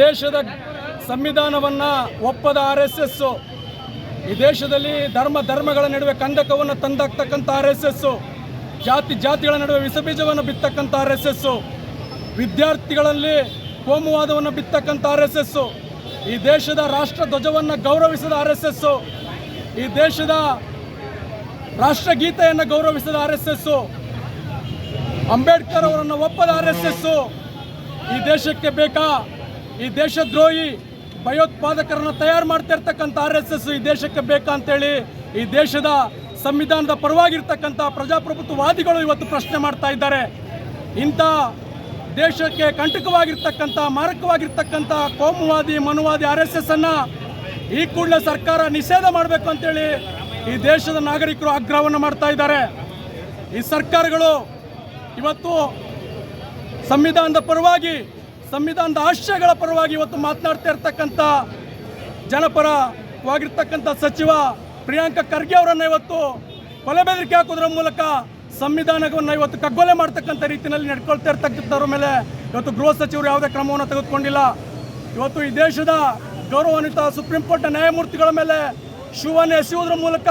ದೇಶದ ಸಂವಿಧಾನವನ್ನ ಒಪ್ಪದ R S S. ಈ ದೇಶದಲ್ಲಿ ಧರ್ಮ ಧರ್ಮಗಳ ನಡುವೆ ಕಂದಕವನ್ನು ತಂದಾಕ್ತಕ್ಕಂಥ ಆರ್ ಎಸ್ ಎಸ್. ಜಾತಿ ಜಾತಿಗಳ ನಡುವೆ ವಿಷಬೀಜವನ್ನು ಬಿತ್ತಕ್ಕಂಥ ಆರ್ ಎಸ್ ಎಸ್. ವಿದ್ಯಾರ್ಥಿಗಳಲ್ಲಿ ಕೋಮುವಾದವನ್ನು ಬಿತ್ತಕ್ಕಂಥ ಆರ್ ಎಸ್ ಎಸ್. ಈ ದೇಶದ ರಾಷ್ಟ್ರ ಧ್ವಜವನ್ನು ಗೌರವಿಸದ ಆರ್ ಎಸ್ ಎಸ್. ಈ ದೇಶದ ರಾಷ್ಟ್ರಗೀತೆಯನ್ನು ಗೌರವಿಸದ ಆರ್ ಎಸ್ ಎಸ್. ಅಂಬೇಡ್ಕರ್ ಅವರನ್ನು ಒಪ್ಪದ ಆರ್ ಎಸ್ ಎಸ್. ಈ ದೇಶಕ್ಕೆ ಬೇಕಾ ಈ ದೇಶದ್ರೋಹಿ ಭಯೋತ್ಪಾದಕರನ್ನು ತಯಾರು ಮಾಡ್ತಾ ಇರ್ತಕ್ಕಂಥ ಆರ್ ಎಸ್ ಎಸ್ ಈ ದೇಶಕ್ಕೆ ಬೇಕಂತೇಳಿ ಈ ದೇಶದ ಸಂವಿಧಾನದ ಪರವಾಗಿರ್ತಕ್ಕಂಥ ಪ್ರಜಾಪ್ರಭುತ್ವವಾದಿಗಳು ಇವತ್ತು ಪ್ರಶ್ನೆ ಮಾಡ್ತಾ ಇದ್ದಾರೆ. ಇಂಥ ದೇಶಕ್ಕೆ ಕಂಟಕವಾಗಿರ್ತಕ್ಕಂಥ, ಮಾರಕವಾಗಿರ್ತಕ್ಕಂಥ ಕೋಮುವಾದಿ, ಮನುವಾದಿ ಆರ್ ಎಸ್ ಎಸ್ ಅನ್ನ ಈ ಕೂಡಲೇ ಸರ್ಕಾರ ನಿಷೇಧ ಮಾಡಬೇಕು ಅಂತೇಳಿ ಈ ದೇಶದ ನಾಗರಿಕರು ಆಗ್ರಹವನ್ನು ಮಾಡ್ತಾ ಇದ್ದಾರೆ. ಈ ಸರ್ಕಾರಗಳು ಇವತ್ತು ಸಂವಿಧಾನದ ಪರವಾಗಿ ಸಂವಿಧಾನದ ಆಶಯಗಳ ಪರವಾಗಿ ಇವತ್ತು ಮಾತನಾಡ್ತಾ ಇರ್ತಕ್ಕಂಥ ಜನಪರವಾಗಿರ್ತಕ್ಕಂಥ ಸಚಿವ ಪ್ರಿಯಾಂಕ ಖರ್ಗೆ ಅವರನ್ನು ಇವತ್ತು ಕೊಲೆ ಬೆದರಿಕೆ ಹಾಕೋದ್ರ ಮೂಲಕ ಸಂವಿಧಾನವನ್ನು ಇವತ್ತು ಕಗ್ಗೊಲೆ ಮಾಡ್ತಕ್ಕಂಥ ರೀತಿಯಲ್ಲಿ ನಡ್ಕೊಳ್ತಾ ಇರ್ತಕ್ಕಂಥವ್ರ ಮೇಲೆ ಇವತ್ತು ಗೃಹ ಸಚಿವರು ಯಾವುದೇ ಕ್ರಮವನ್ನು ತೆಗೆದುಕೊಂಡಿಲ್ಲ. ಇವತ್ತು ಈ ದೇಶದ ಗೌರವಾನ್ವಿತ ಸುಪ್ರೀಂ ಕೋರ್ಟ್ನ ನ್ಯಾಯಮೂರ್ತಿಗಳ ಮೇಲೆ ಶೂವನ್ನು ಎಸೆಯುವುದರ ಮೂಲಕ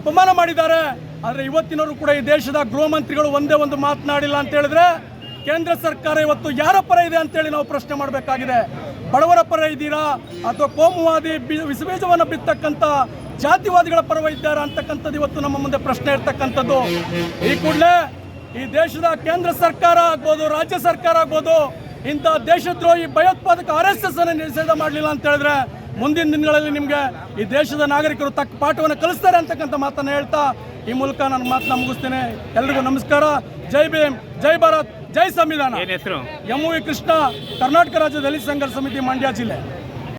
ಅಪಮಾನ ಮಾಡಿದ್ದಾರೆ. ಆದರೆ ಇವತ್ತಿನವರು ಕೂಡ ಈ ದೇಶದ ಗೃಹ ಮಂತ್ರಿಗಳು ಒಂದೇ ಒಂದು ಮಾತನಾಡಿಲ್ಲ ಅಂತ ಹೇಳಿದ್ರೆ ಕೇಂದ್ರ ಸರ್ಕಾರ ಇವತ್ತು ಯಾರ ಪರ ಇದೆ ಅಂತೇಳಿ ನಾವು ಪ್ರಶ್ನೆ ಮಾಡಬೇಕಾಗಿದೆ. ಬಡವರ ಪರ ಇದ್ದೀರಾ? ಅಥವಾ ಕೋಮುವಾದಿ ವಿಷಬೀಜವನ್ನು ಬಿತ್ತಕ್ಕಂಥ ಜಾತಿವಾದಿಗಳ ಪರವ ಇದ್ದಾರಾ ಅಂತಕ್ಕಂಥದ್ದು ಇವತ್ತು ನಮ್ಮ ಮುಂದೆ ಪ್ರಶ್ನೆ ಇರ್ತಕ್ಕಂಥದ್ದು. ಈ ಕೂಡಲೇ ಈ ದೇಶದ ಕೇಂದ್ರ ಸರ್ಕಾರ ಆಗ್ಬೋದು, ರಾಜ್ಯ ಸರ್ಕಾರ ಆಗ್ಬೋದು, ಇಂಥ ದೇಶದ್ರೋಹಿ, ಭಯೋತ್ಪಾದಕ ಆರ್ ಎಸ್ ಎಸ್ ಅನ್ನು ನಿಷೇಧ ಮಾಡಲಿಲ್ಲ ಅಂತ ಹೇಳಿದ್ರೆ ಮುಂದಿನ ದಿನಗಳಲ್ಲಿ ನಿಮಗೆ ಈ ದೇಶದ ನಾಗರಿಕರು ತಕ್ಕ ಪಾಠವನ್ನು ಕಲಿಸ್ತಾರೆ ಅಂತಕ್ಕಂಥ ಮಾತನ್ನು ಹೇಳ್ತಾ ಈ ಮೂಲಕ ನಾನು ಮಾತನ್ನ ಮುಗಿಸ್ತೇನೆ. ಎಲ್ರಿಗೂ ನಮಸ್ಕಾರ. ಜೈ ಭೀಮ್ ಜೈ ಭಾರತ್ ಜೈ ಸಂವಿಧಾನ. ಹೆಸರು? ಎಂ ವಿ ಕೃಷ್ಣ ಕರ್ನಾಟಕ ರಾಜ್ಯ ದಲಿತ ಸಂಘರ್ಷ ಸಮಿತಿ ಮಂಡ್ಯ ಜಿಲ್ಲೆ.